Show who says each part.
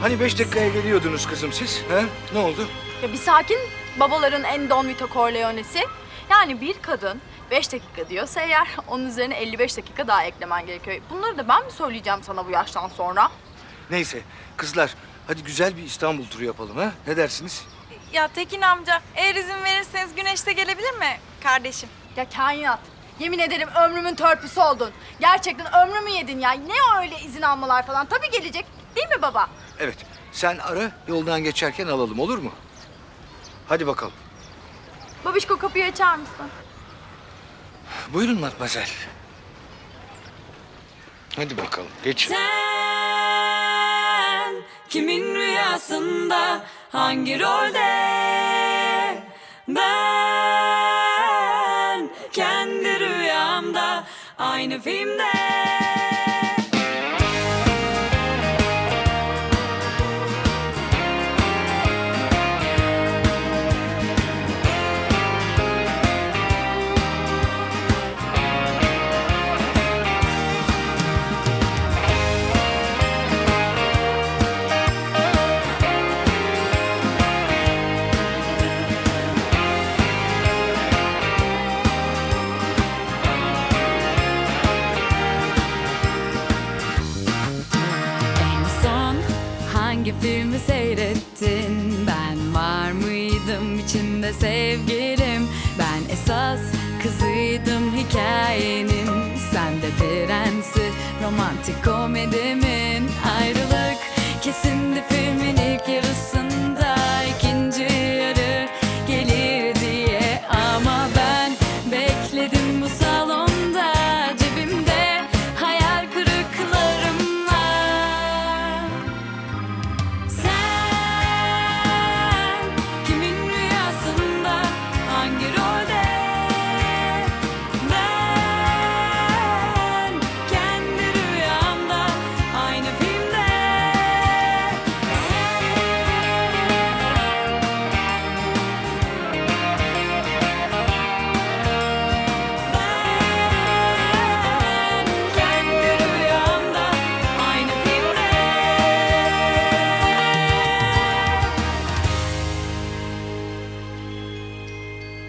Speaker 1: Hani beş dakikaya geliyordunuz kızım siz? Ha? Ne oldu?
Speaker 2: Ya bir sakin babaların en don vito corleonesi. Yani bir kadın 5 dakika diyorsa eğer onun üzerine 55 dakika daha eklemen gerekiyor. Bunları da ben mi söyleyeceğim sana bu yaştan sonra?
Speaker 1: Neyse kızlar hadi güzel bir İstanbul turu yapalım ha? Ne dersiniz?
Speaker 3: Ya Tekin amca eğer izin verirseniz güneşte gelebilir mi kardeşim?
Speaker 2: Ya kainat. Yemin ederim ömrümün törpüsü oldun. Gerçekten ömrümü yedin ya. Ne öyle izin almalar falan. Tabii gelecek. Değil mi baba?
Speaker 1: Evet sen ara yoldan geçerken alalım olur mu? Hadi bakalım.
Speaker 2: Babişko kapıyı açar mısın?
Speaker 1: Buyurun Matmazel. Hadi bakalım geç.
Speaker 4: Sen kimin rüyasında hangi rolde aynı filmde hangi filmi seyrettin? Ben var mıydım içinde sevgilim? Ben esas kızıydım hikayenin Sen de prensi romantik komedimin Ayrılık kesindi film